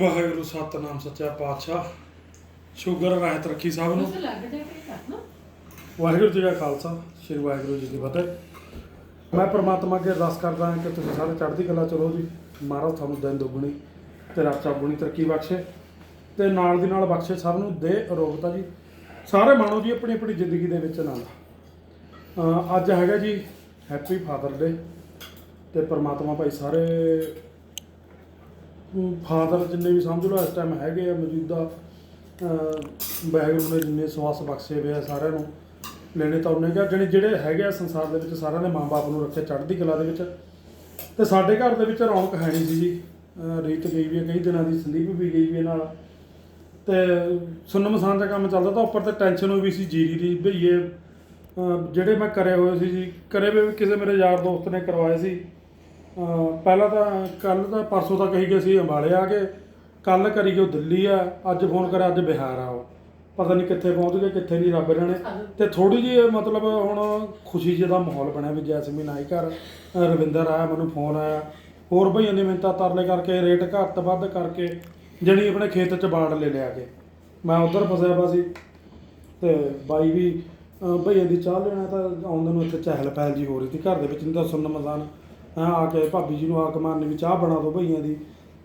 ਵਾਹਿਗੁਰੂ ਸਤਨਾਮ ਸੱਚਾ ਪਾਤਸ਼ਾਹ। ਸ਼ੁਗਰ ਰਹਿਤ ਰੱਖੀ ਸਭ ਨੂੰ। ਵਾਹਿਗੁਰੂ ਜੀ ਕਾ ਖਾਲਸਾ ਸ੍ਰੀ ਵਾਹਿਗੁਰੂ ਜੀ ਕੀ ਫਤਿਹ। ਮੈਂ ਪ੍ਰਮਾਤਮਾ ਅੱਗੇ ਅਰਦਾਸ ਕਰਦਾ ਹਾਂ ਕਿ ਤੁਸੀਂ ਸਾਰੇ ਚੜ੍ਹਦੀ ਕਲਾ ਚਲੋ ਜੀ। ਮਹਾਰਾਜ ਤੁਹਾਨੂੰ ਦਿਨ ਦੁੱਗਣੀ ਤੇ ਰਾਤ ਚੌਗੁਣੀ ਤਰੱਕੀ ਬਖਸ਼ੇ ਤੇ ਨਾਲ ਦੀ ਨਾਲ ਬਖਸ਼ੇ ਸਭ ਨੂੰ ਦੇ ਅਰੋਗਤਾ ਜੀ। ਸਾਰੇ ਮਾਣੋ ਜੀ ਆਪਣੀ ਆਪਣੀ ਜ਼ਿੰਦਗੀ ਦੇ ਵਿੱਚ ਨਾਲ। ਅੱਜ ਹੈਗਾ ਜੀ ਹੈਪੀ ਫਾਦਰ ਡੇ ਤੇ ਪ੍ਰਮਾਤਮਾ ਭਾਈ ਸਾਰੇ ਫਾਦਰ ਜਿੰਨੇ ਵੀ ਸਮਝ ਲਓ ਇਸ ਟਾਈਮ ਹੈਗੇ ਆ, ਮੌਜੂਦਾ ਅਹ ਵਾਹਿਗੁਰੂ ਨੇ ਜਿੰਨੇ ਸਵਾਸ ਬਖਸ਼ੇ ਹੋਏ ਆ ਸਾਰਿਆਂ ਨੂੰ, ਲੈਣੇ ਤਾਂ ਉਹਨੇ ਕਿਹਾ ਜਿਹੜੇ ਜਿਹੜੇ ਹੈਗੇ ਆ ਸੰਸਾਰ ਦੇ ਵਿੱਚ ਸਾਰਿਆਂ ਨੇ ਮਾਂ-ਬਾਪ ਨੂੰ ਰੱਖਿਆ ਚੜ੍ਹਦੀ ਕਲਾ ਦੇ ਵਿੱਚ। ਤੇ ਸਾਡੇ ਘਰ ਦੇ ਵਿੱਚ ਰੌਣਕ ਹੈ ਨਹੀਂ ਸੀ ਜੀ ਰੀਤ ਗਈ ਵੀ ਹੈ ਕਈ ਦਿਨਾਂ ਦੀ ਸੰਦੀਪ ਵੀ ਗਈ ਵੀ ਹੈ ਨਾਲ। ਤੇ ਸੁੰਨ ਦਾ ਕੰਮ ਚੱਲਦਾ ਤਾਂ ਉੱਪਰ ਤੇ ਟੈਨਸ਼ਨ ਹੋਈ ਵੀ ਸੀ, ਜੀਰੀ ਦੀ ਭਈਏ ਜਿਹੜੇ ਮੈਂ ਕਰੇ ਹੋਏ ਸੀ ਜੀ, ਕਰੇ ਵੀ ਕਿਸੇ ਮੇਰੇ ਯਾਰ ਦੋਸਤ ਨੇ ਕਰਵਾਏ ਸੀ। ਪਹਿਲਾਂ ਤਾਂ ਕੱਲ ਤਾਂ ਪਰਸੋਂ ਤਾਂ ਕਹੀ ਗਏ ਸੀ ਅੰਬਾਲੇ ਆ ਕੇ ਕੱਲ ਕਰੀ ਗਏ ਉਹ ਦਿੱਲੀ ਆ, ਅੱਜ ਫੋਨ ਕਰਿਆ, ਅੱਜ ਬਿਹਾਰ ਆ ਉਹ ਪਤਾ ਨਹੀਂ ਕਿੱਥੇ ਪਹੁੰਚ ਗਏ, ਕਿੱਥੇ ਨਹੀਂ ਰੱਬ ਜਾਣੇ। ਤੇ ਥੋੜੀ ਜਿਹੀ ਮਤਲਬ ਹੁਣ ਖੁਸ਼ੀ ਜਿਹੀ ਦਾ ਮਾਹੌਲ ਬਣਿਆ ਵੀ ਜੈਸਮੀਨ ਆਈ ਘਰ ਰਵਿੰਦਰ ਆਇਆ, ਮੈਨੂੰ ਫੋਨ ਆਇਆ। ਹੋਰ ਭਈਆਂ ਨੇ ਮਿੰਤਾ ਤਰਲੇ ਕਰਕੇ, ਰੇਟ ਘੱਟ ਵੱਧ ਕਰਕੇ ਜਣੀ ਆਪਣੇ ਖੇਤ ਚ ਬਾੜ ਲੈ ਲਿਆ ਕੇ। ਮੈਂ ਉਧਰ ਫਸਿਆ ਵਾ ਸੀ। ਤੇ ਬਾਈ ਵੀ ਭਈਆਂ ਦੀ ਚਾਹ ਲੈਣਾ ਤਾਂ ਆਉਂਦੇ ਨੂੰ ਇੱਥੇ ਚਹਿਲ ਪਹਿਲ ਜੀ ਹੋ ਰਹੀ ਸੀ, ਘਰ ਦੇ ਵਿੱਚ ਨਹੀਂ ਤਾਂ ਸੁੰਨ ਮਜ਼ਾਨ ਹੈਂ ਆ ਕੇ ਭਾਬੀ ਜੀ ਨੂੰ ਆਕ ਮਾਰਨੀ ਵੀ ਚਾਹ ਬਣਾ ਦਿਓ ਭਈਆਂ ਦੀ।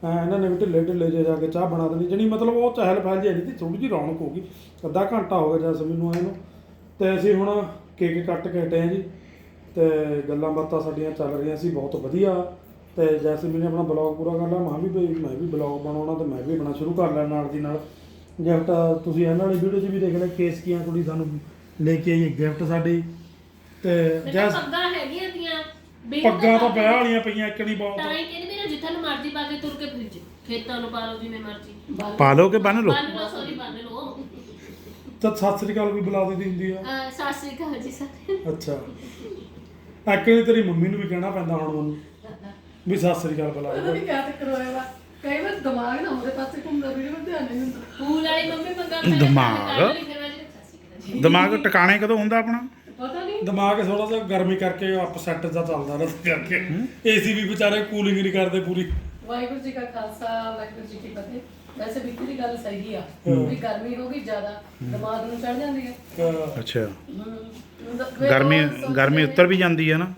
ਹੈਂ ਇਹਨਾਂ ਨੇ ਵੀ ਢਿੱਲੇ ਢਿੱਲੇ ਜੇ ਜਾ ਕੇ ਚਾਹ ਬਣਾ ਦੇਣੀ। ਜਣੀ ਮਤਲਬ ਉਹ ਚਹਿਲ ਪਹਿਲ ਜੀ ਨਹੀਂ ਸੀ ਥੋੜੀ ਜਿਹੀ ਰੌਣਕ ਹੋ ਗਈ। ਅੱਧਾ ਘੰਟਾ ਹੋ ਗਿਆ ਜੈਸਮੀਨ ਨੂੰ ਆਏ ਨੂੰ। ਤੇ ਅਸੀਂ ਹੁਣ ਕੇਕ ਕੱਟ ਕੇ ਹਟੇ ਹਾਂ ਜੀ। ਤੇ ਗੱਲਾਂ ਬਾਤਾਂ ਸਾਡੀਆਂ ਚੱਲ ਰਹੀਆਂ ਸੀ ਬਹੁਤ ਵਧੀਆ। ਤੇ ਜੈਸਮੀਨ ਨੇ ਆਪਣਾ ਬਲੌਗ ਪੂਰਾ ਕਰ ਲਿਆ। ਮੈਂ ਵੀ ਭਈ ਮੈਂ ਵੀ ਬਲੌਗ ਬਣਾਉਣਾ ਤੇ ਮੈਂ ਵੀ ਬਣਾ ਸ਼ੁਰੂ ਕਰ ਲਿਆ ਨਾਲ ਦੀ ਨਾਲ। ਗਿਫਟ ਤੁਸੀਂ ਇਹਨਾਂ ਵਾਲੀ ਵੀਡੀਓ 'ਚ ਵੀ ਦੇਖ ਲਿਆ ਕੇਸ ਕੀਆਂ ਕੁੜੀ ਸਾਨੂੰ ਲੈ ਕੇ ਆਈ ਗਿਫਟ ਸਾਡੀ। ਤੇ ਜੈਸ ਪੱਗਾਂ ਹੈਗੀਆਂ ਦੀਆਂ ਵੀ ਪੱਗਾਂ ਤਾਂ ਵਿਆਹ ਵਾਲੀਆਂ ਪਈਆਂ ਇੱਕ ਨਹੀਂ ਬਹੁਤ। ਤਾਂ ਹੀ ਕਹਿੰਦੇ ਮੇਰਾ ਜਿੱਥੇ ਨੂੰ ਮਰਜ਼ੀ ਪਾ ਕੇ ਤੁਰ ਕੇ ਫਿਰ ਖੇਤਾਂ ਨੂੰ ਪਾ ਲਓ ਜਿਵੇਂ ਮਰਜ਼ੀ। ਪਾ ਲਓ ਕਿ ਬੰਨ ਲਓ? ਬੰਨ ਲਓ ਸੌਰੀ ਬੰਨ ਲਓ। ਤਾਂ ਸਤਿ ਸ੍ਰੀ ਅਕਾਲ ਵੀ ਬੁਲਾ ਦਿੱਤੀ ਹੁੰਦੀ ਆ। ਅਹ ਸਤਿ ਸ੍ਰੀ ਅਕਾਲ ਜੀ ਸਾਰੇ ਅੱਛਾ। ਐਕਚੁਅਲੀ ਤੇਰੀ ਮੰਮੀ ਨੂੰ ਵੀ ਕਹਿਣਾ ਪੈਂਦਾ ਹੁਣ ਮੈਨੂੰ ਵੀ ਸਤਿ ਸ੍ਰੀ ਅਕਾਲ ਬੁਲਾ ਪਤਾ ਨਹੀਂ ਕਿਆ ਚੱਕਰ ਹੋਇਆ ਵਾ। ਕਈ ਵਾਰ ਦਿਮਾਗ ਨਾ ਉਹਦੇ ਪਾਸੇ ਘੁੰਮਦਾ ਵੀਡੀਓ ਧਿਆਨ ਨਹੀਂ ਹੁੰਦਾ। ਫੂਲ ਵਾਲੀ ਮੰਮੀ ਪਹਿਲਾਂ ਦਿਮਾਗ। ਕੱਢ ਲਈ, ਫਿਰ ਮੈਂ ਜਿਹੜੀ ਸਤਿ ਸ੍ਰੀ ਅਕਾਲ ਜੀ। ਦਿਮਾਗ ਟਿਕਾਣੇ ਕਦੋਂ ਹੁੰਦਾ ਆਪਣਾ? ਦਿਮਾਗ ਥੋੜਾ ਜਿਹਾ ਗਰਮੀ ਕਰਕੇ ਅਪਸੈਟ ਜਿਹਾ ਚੱਲਦਾ ਇਸ ਕਰਕੇ। ਏਸੀ ਵੀ ਵਿਚਾਰੇ ਕੂਲਿੰਗ ਨਹੀਂ ਕਰਦੇ ਪੂਰੀ। ਵਾਹਿਗੁਰੂ ਜੀ ਕਾ ਖਾਲਸਾ ਵਾਹਿਗੁਰੂ ਜੀ ਕੀ ਫਤਿਹ। ਵੈਸੇ ਵਿੱਕੀ ਦੀ ਗੱਲ ਸਹੀ ਆ। ਵੀ ਗਰਮੀ ਹੋ ਗਈ ਜ਼ਿਆਦਾ ਦਿਮਾਗ ਨੂੰ ਚੜ ਜਾਂਦੀ ਹੈ। ਅਹ ਅੱਛਾ। ਹਮ, ਗਰਮੀ ਗਰਮੀ ਉੱਤਰ ਵੀ ਜਾਂਦੀ ਹੈ ਨਾ।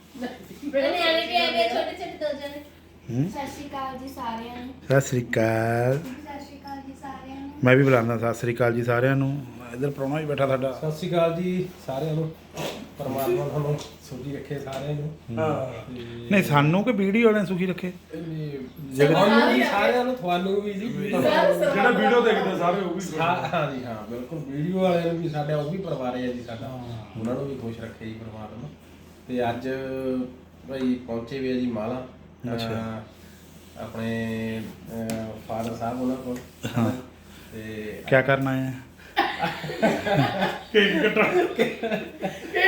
ਮੇਰੇ ਨਿਆਣੇ ਵੀ ਆਏ ਛੋਟੇ ਛੋਟੇ ਦੋ ਜਣੇ ਸਤਿ ਸ਼੍ਰੀ ਅਕਾਲ ਜੀ ਸਾਰਿਆਂ ਨੂੰ। ਸਤਿ ਸ੍ਰੀ ਅਕਾਲ। ਸਤਿ ਸ਼੍ਰੀ ਅਕਾਲ ਜੀ ਸਾਰਿਆਂ ਨੂੰ। ਮੈਂ ਵੀ ਬੁਲਾਉਂਦਾ ਸਤਿ ਸ੍ਰੀ ਅਕਾਲ ਜੀ ਸਾਰਿਆਂ ਨੂੰ। ਇੱਧਰ ਪ੍ਰਾਹੁਣਾ ਵੀ ਬੈਠਾ ਸਾਡਾ। ਸਤਿ ਸ਼੍ਰੀ ਅਕਾਲ ਜੀ ਸਾਰਿਆਂ ਨੂੰ। ਪਰਮਾਤਮਾ ਤੁਹਾਨੂੰ ਸੁਖੀ ਰੱਖੇ ਸਾਰਿਆਂ ਨੂੰ। ਹਾਂ। ਨਹੀਂ ਸਾਨੂੰ ਕਿ ਵੀਡੀਓ ਵਾਲਿਆਂ ਨੇ ਸੁਖੀ ਰੱਖੇ? ਤੁਹਾਨੂੰ ਵੀ ਸਾਰਿਆਂ ਨੂੰ ਤੁਹਾਨੂੰ ਵੀ ਜੀ। ਜਿਹੜਾ ਵੀਡੀਓ ਦੇਖਦੇ ਸਾਰੇ ਉਹ ਵੀ ਹਾਂ ਹਾਂ ਜੀ ਹਾਂ ਬਿਲਕੁਲ। ਵੀਡੀਓ ਵਾਲਿਆਂ ਨੂੰ ਵੀ ਸਾਡਾ ਉਹ ਵੀ ਪਰਿਵਾਰ ਹੈ ਜੀ ਸਾਡਾ। ਉਹਨਾਂ ਨੂੰ ਵੀ ਖੁਸ਼ ਰੱਖੇ ਜੀ ਪਰਮਾਤਮਾ। ਤੇ ਅੱਜ ਭਾਈ ਪਹੁੰਚੇ ਵੀ ਆ ਜੀ ਮਾਲਾ। ਅੱਛਾ। ਆਪਣੇ ਫਾਦਰ ਸਾਹਿਬ ਉਹਨਾਂ ਕੋਲ। ਹਾਂ। ਤੇ ਕੀ ਕਰਨਾ ਹੈ ਕੇਕ ਕੱਟਣ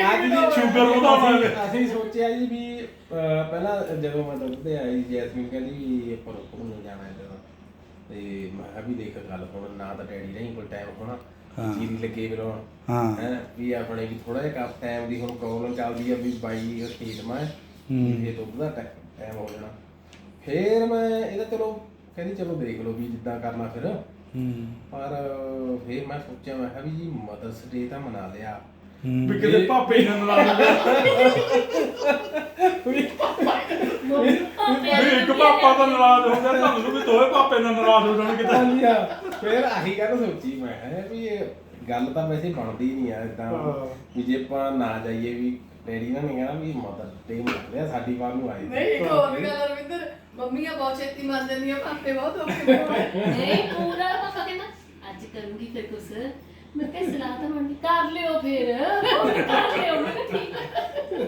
ਅੱਜ ਦੀ ਸ਼ੂਗਰ ਵਧਾਉਣਾ ਹੈ। ਅਸੀਂ- ਸੋਚਿਆ ਜੀ ਵੀ ਅਹ, ਪਹਿਲਾਂ ਜਦੋਂ ਮੈਂ ਦੁੱਧ ਤੇ ਆਈ ਜੈਸਮੀਨ ਕਹਿੰਦੀ ਵੀ ਆਪਾਂ ਰੋਪੜ ਨੂੰ ਜਾਣਾ ਹੈ ਜਦੋਂ ਤੇ ਮੈਂ ਕਿਹਾ ਵੀ ਦੇਖ ਗੱਲ ਹੁਣ ਨਾ ਤਾਂ ਡੈਡੀ ਨਹੀਂ ਕੋਈ ਟਾਈਮ ਹੋਣਾ ਹਾਂ। ਜੀਰੀ ਲੱਗੇ ਫਿਰ ਹਾਂ। ਹੈ ਵੀ ਆਪਣੇ ਵੀ ਥੋੜਾ ਜਿਹਾ ਟਾਈਮ ਦੀ ਹੁਣ ਪ੍ਰੋਬਲਮ ਚੱਲਦੀ ਆ ਵੀ ਬਾਈ ਖੇਤ ਮੈਂ ਹੂੰ। ਇਹ ਦੁੱਧ ਦਾ ਟਾਈਮ ਹੋ ਜਾਣਾ ਫਿਰ ਮੈਂ ਇਹਦਾ ਚਲੋ ਕਹਿੰਦੀ ਚਲੋ ਦੇਖ ਲਓ ਵੀ ਜਿੱਦਾਂ ਕਰਨਾ ਫਿਰ ਹੂੰ। ਪਰ ਫਿਰ ਮੈਂ ਸੋਚਿਆ ਮੈਂ ਕਿਹਾ ਵੀ ਜੀ ਮਦਰਸ ਡੇ ਤਾਂ ਮਨਾ ਲਿਆ। ਵੀ ਕਿਤੇ ਭਾਪੇ ਨਾਲ ਗਏ ਵੀ ਇੱਕ ਪਾਪਾ ਤਾਂ ਨਾਰਾਜ਼ ਹੋ ਗਿਆ ਤੁਹਾਨੂੰ ਵੀ ਦੋਵੇਂ ਪਾਪੇ ਨਾਲ ਨਾਰਾਜ਼ ਹੋ ਜਾਣਗੇ ਤਾਂ ਹਾਂਜੀ ਹਾਂ। ਫਿਰ ਆਹੀ ਗੱਲ ਸੋਚੀ ਮੈਂ ਹੈ ਵੀ ਇਹ ਗੱਲ ਤਾਂ ਵੈਸੇ ਬਣਦੀ ਨਹੀਂ ਆ ਇਦਾਂ। ਵੀ ਜੇ ਆਪਾਂ ਨਾ ਜਾਈਏ ਵੀ ਡੈਡੀ ਨਾਲ ਨਹੀਂ ਕਹਿਣਾ ਵੀ ਮਦਰ ਡੇ ਆ ਸਾਡੀ ਵਾਰ ਨੂੰ ਆਏ ਨਹੀਂ ਇੱਕ ਹੋਰ ਵੀ ਗੱਲ ਰਵਿੰਦਰ ਮੰਮੀਆਂ ਬਹੁਤ ਛੇਤੀ ਮੰਨ ਜਾਂਦੀਆਂ ਪਾਪੇ ਬਹੁਤ ਔਖੇ ਹੋਏ ਨਹੀਂ ਪੂਰਾ ਪਾਪਾ ਕਹਿੰਦਾ ਅੱਜ ਕਰੂੰਗੀ ਫਿਰ ਕੁਛ। ਮੈਂ ਕਿਹਾ ਸਲਾਹ ਤਾਂ ਮੰਡੀ ਕਰ ਲਿਓ ਫਿਰ। ਕਰ ਲਿਓ ਮੈਂ ਕਿਹਾ ਠੀਕ ਹੈ।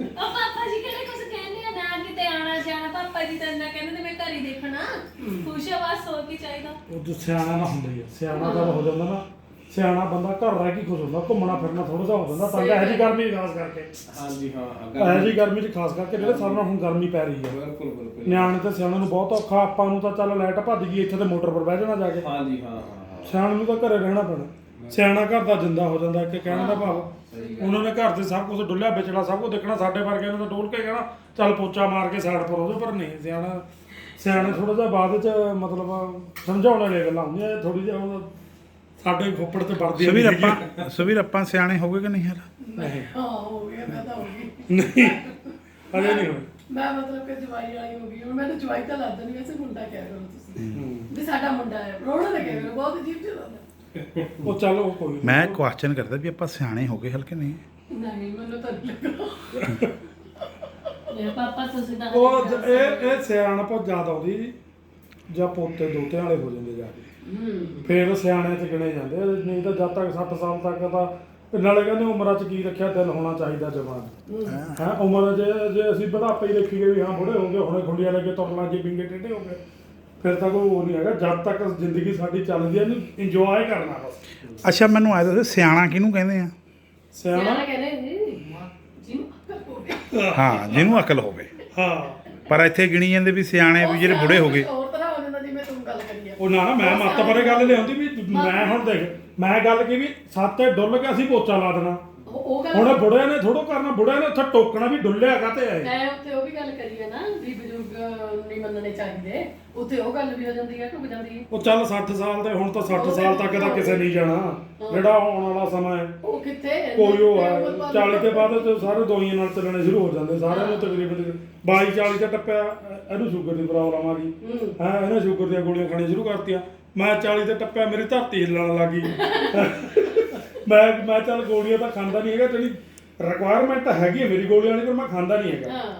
ਉਹ ਪਾਪਾ ਜੀ ਕਹਿੰਦੇ ਕੁਛ ਕਹਿੰਦੇ ਆ ਨਾ ਕਿਤੇ ਆਣਾ ਜਾਣਾ। ਪਾਪਾ ਜੀ ਤਾਂ ਇੰਨਾ ਕਹਿੰਦੇ ਨੇ ਮੈਂ ਘਰ ਹੀ ਦੇਖਣਾ। ਖੁਸ਼ ਆ ਬਸ ਹੋਰ ਕੀ ਚਾਹੀਦਾ। ਉਹ ਜੋ ਸਿਆਣਾ ਨਾ ਹੁੰਦਾ ਹੀ ਆ ਸਿਆਣਾ ਤਾਂ ਹੋ ਜਾਂਦਾ ਨਾ। ਸਿਆਣਾ ਬੰਦਾ ਘਰ ਰਹਿ ਕੇ ਖੁਸ਼ ਹੁੰਦਾ ਘੁੰਮਣਾ ਫਿਰਨਾ ਥੋੜਾ ਜਿਹਾ ਹੋ ਜਾਂਦਾ ਤਾਂ ਇਹ ਜੀ ਗਰਮੀ 'ਚ ਖਾਸ ਕਰਕੇ। ਹਾਂਜੀ ਹਾਂ ਇਹ ਜੀ ਗਰਮੀ 'ਚ ਖਾਸ ਕਰਕੇ ਜਿਹੜੇ ਸਾਹਮਣੇ ਹੁਣ ਗਰਮੀ ਪੈ ਰਹੀ ਹੈ। ਬਿਲਕੁਲ ਬਿਲਕੁਲ। ਨਿਆਣੇ ਤੇ ਸਿਆਣੇ ਨੂੰ ਬਹੁਤ ਔਖਾ ਆਪਾਂ ਨੂੰ ਤਾਂ ਚੱਲ ਲਾਈਟ ਭੱਜ ਗਈ ਇੱਥੇ ਤੇ ਮੋਟਰ ਪਰ ਬਹਿ ਜਾਣਾ ਜਾ ਕੇ। ਹਾਂਜੀ ਹਾਂ ਹਾਂ ਹਾਂ। ਸਿਆਣੇ ਨੂੰ ਤਾਂ ਘਰੇ ਰਹਿਣਾ ਪੈਣਾ। ਸਿਆਣਾ ਘਰ ਦਾ ਜਿੰਦਾ ਹੋ ਜਾਂਦਾ ਕਿ ਕਹਿਣ ਦਾ ਭਾਵ। ਉਹਨਾਂ ਨੇ ਘਰ ਤੇ ਸਭ ਕੁਝ ਡੁੱਲਿਆ ਵਿਚੜਾ ਸਭ ਕੁਝ ਦੇਖਣਾ ਸਾਡੇ ਵਰਗਿਆਂ ਨੇ ਤਾਂ ਡੋਲ ਕੇ ਕਹਿਣਾ ਚੱਲ ਪੋਚਾ ਮਾਰ ਕੇ ਸਾਈਡ ਪਰ ਹੋ ਜਾ ਪਰ ਨਹੀਂ ਸਿਆਣਾ ਸਿਆਣੇ ਥੋੜਾ ਜਿਹਾ ਬਾਅਦ ਚ ਮਤਲਬ ਸਮਝਾਉਣ ਵਾਲੀਆਂ ਗੱਲਾਂ ਹੁੰਦੀਆਂ ਥੋੜੀ ਜਿਹਾ ਉਹ ਸਾਡੇ ਖੋਪੜ ਤੇ ਵਰਦੀ ਸੁਵੀਰ ਆਪਾਂ ਸੁਵੀਰ ਆਪਾਂ ਸਿਆਣੇ ਹੋ ਗਏ ਕਿ ਨਹੀਂ ਯਾਰ? ਨਹੀਂ। ਹਾਂ ਹੋ ਗਿਆ ਮੈਂ ਤਾਂ ਹੋ ਗਈ। ਨਹੀਂ ਹਜੇ ਨਹੀਂ ਹੋਈ ਮੈਂ ਮਤਲਬ ਕਿ ਜਵਾਈ ਵਾਲੀ ਹੋ ਗਈ ਹੁਣ ਮੈਨੂੰ ਜਵਾਈ ਤਾਂ ਲੱਗਦਾ ਨਹੀਂ ਵੈਸੇ ਮੁੰਡਾ ਕਹਿ ਕਰੋ ਤੁਸੀਂ। ਵੀ ਸਾਡਾ ਮੁੰਡਾ ਹੈ। ਰੋਣਾ ਨਾ ਕਹਿ ਕਰੋ ਬਹੁਤ ਅਜੀਬ ਜਿਹਾ ਲੱਗਦਾ ਉਹ ਚੱਲ ਉਹ ਕੋਈ। ਮੈਂ ਕੁਐਸਚਨ ਕਰਦਾ ਵੀ ਆਪਾਂ ਸਿਆਣੇ ਹੋ ਗਏ ਹਲਕੇ ਨਹੀਂ? ਨਹੀਂ ਮੈਨੂੰ ਤਾਂ ਨਹੀਂ ਲੱਗਾ ਮੇਰੇ ਪਾਪਾ ਤੁਸੀਂ ਤਾਂ ਉਹ ਇਹ ਇਹ ਸਿਆਣਪ ਜ਼ਿਆਦਾ ਆਉਂਦੀ ਜਾਂ ਪੋਤੇ ਦੋਤਿਆਂ ਵਾਲੇ ਹੋ ਜਾਂਦੇ ਜਾ ਕੇ ਹੂੰ। ਫੇਰ ਸਿਆਣੇ ਚ ਗਿਣੇ ਜਾਂਦੇ ਆ, ਨਹੀਂ ਤਾਂ ਜਦ ਤੱਕ 60 ਸਾਲ ਤੱਕ ਤਾਂ ਨਾਲੇ ਕਹਿੰਦੇ ਉਮਰਾਂ ਚ ਕੀ ਰੱਖਿਆ ਦਿਲ ਹੋਣਾ ਚਾਹੀਦਾ ਜਵਾਨ। ਹੈ। ਉਮਰ ਜੇ ਜੇ ਅਸੀਂ ਬੁਢਾਪੇ ਹੀ ਦੇਖੀਏ ਵੀ ਹਾਂ ਬੁੜੇ ਹੋ ਗਏ ਹੁਣੇ ਖੁੰਡੀਆਂ ਲੈ ਕੇ ਤੁਰਨ ਲੱਗੇ ਬਿੰਗੇ ਟੇਢੇ ਹੋ ਗਏ। ਫਿਰ ਤਾਂ ਕੋਈ ਉਹ ਨਹੀਂ ਹੈਗਾ ਜਦ ਤੱਕ ਜ਼ਿੰਦਗੀ ਸਾਡੀ ਚੱਲਦੀ ਹੈ ਇਹਨੂੰ ਇੰਜੋਏ ਕਰਨਾ ਬਸ। ਅੱਛਾ ਮੈਨੂੰ ਆਇਆ ਦੱਸ ਸਿਆਣਾ ਕਿਹਨੂੰ ਕਹਿੰਦੇ ਆ? ਸਿਆਣਾ? ਸਿਆਣਾ ਕਹਿੰਦੇ ਜੀ ਜੀ ਹਾਂ ਜਿਹਨੂੰ ਅਕਲ ਹੋਵੇ। ਹਾਂ। ਪਰ ਇੱਥੇ ਗਿਣੀ ਜਾਂਦੇ ਵੀ ਸਿਆਣੇ ਵੀ ਜਿਹੜੇ ਬੁੜੇ ਹੋ ਗਏ ਹੋਰ ਤਰ੍ਹਾਂ ਹੋ ਜਾਂਦਾ ਜਿਵੇਂ ਤੂੰ ਗੱਲ ਕਰੀ ਆ ਉਹ ਨਾ ਨਾ ਮੈਂ ਮੱਤ ਪਰੇ ਗੱਲ ਲਿਆਉਂਦੀ ਵੀ ਮੈਂ ਹੁਣ ਦੇਖ ਮੈਂ ਗੱਲ ਕੀ ਵੀ ਸੱਤੇ ਡੁੱਲ ਕੇ ਅਸੀਂ ਪੋਚਾ ਲਾ ਦੇਣਾ। ਉਹ ਉਹ ਗੱਲ ਹੁਣ ਬੁੜਿਆਂ ਨੇ ਥੋੜੋ ਕਰਨਾ ਬੁੜਿਆਂ ਨੇ ਉੱਥੇ ਟੋਕਣਾ ਵੀ ਡੁੱਲਿਆ ਕਾਤੇ ਆਏ। ਮੈਂ ਉੱਥੇ ਉਹ ਵੀ ਗੱਲ ਕਰੀ ਹੈ ਨਾ ਵੀ ਬਜ਼ੁਰਗ ਨਹੀਂ ਮੰਨਣੇ ਚਾਹੀਦੇ। ਉੱਥੇ ਉਹ ਗੱਲ ਵੀ ਹੋ ਜਾਂਦੀ ਹੈ ਢੁੱਕ ਜਾਂਦੀ ਹੈ। ਉਹ ਚੱਲ 60 ਸਾਲ ਦੇ ਹੁਣ ਤਾਂ 60 ਸਾਲ ਤੱਕ ਤਾਂ ਕਿਸੇ ਨਹੀਂ ਜਾਣਾ। ਜਿਹੜਾ ਆਉਣ ਵਾਲਾ ਸਮਾਂ ਹੈ। ਉਹ ਕਿੱਥੇ? ਕੋਈ ਉਹ ਹੈ। ਉਮਰ ਵਾਲੇ 40 ਦੇ ਬਾਅਦ ਤੇ ਸਾਰੇ ਦਵਾਈਆਂ ਨਾਲ ਚੱਲਣੇ ਸ਼ੁਰੂ ਹੋ ਜਾਂਦੇ। ਸਾਰਿਆਂ ਨੂੰ ਤਕਰੀਬਨ 22 40 ਤੇ ਟੱਪਿਆ ਇਹਨੂੰ ਸ਼ੂਗਰ ਦੀ ਪ੍ਰੋਬਲਮ ਆ ਗਈ। ਹੂੰ। ਹਾਂ ਇਹਨੇ ਸ਼ੂਗਰ ਦੀਆਂ ਗੋਲੀਆਂ ਖਾਣੀਆਂ ਸ਼ੁਰੂ ਕਰਤੀਆਂ। ਮੈਂ 40 ਤੇ ਟੱਪਿਆ ਮੇਰੀ ਧਰਤੀ ਹਿੱਲਣ ਲੱਗੀ ਮੈਂ ਮੈਂ ਚੱਲ ਗੋਲੀਆਂ ਤਾਂ ਖਾਂਦਾ ਨਹੀਂ ਹੈਗਾ ਜਿਹੜੀ ਰਿਕੁਆਇਰਮੈਂਟ ਹੈਗੀ ਹੈ ਮੇਰੀ ਗੋਲੀਆਂ ਵਾਲੀ ਪਰ ਮੈਂ ਖਾਂਦਾ ਨਹੀਂ ਹੈਗਾ। ਹਾਂ।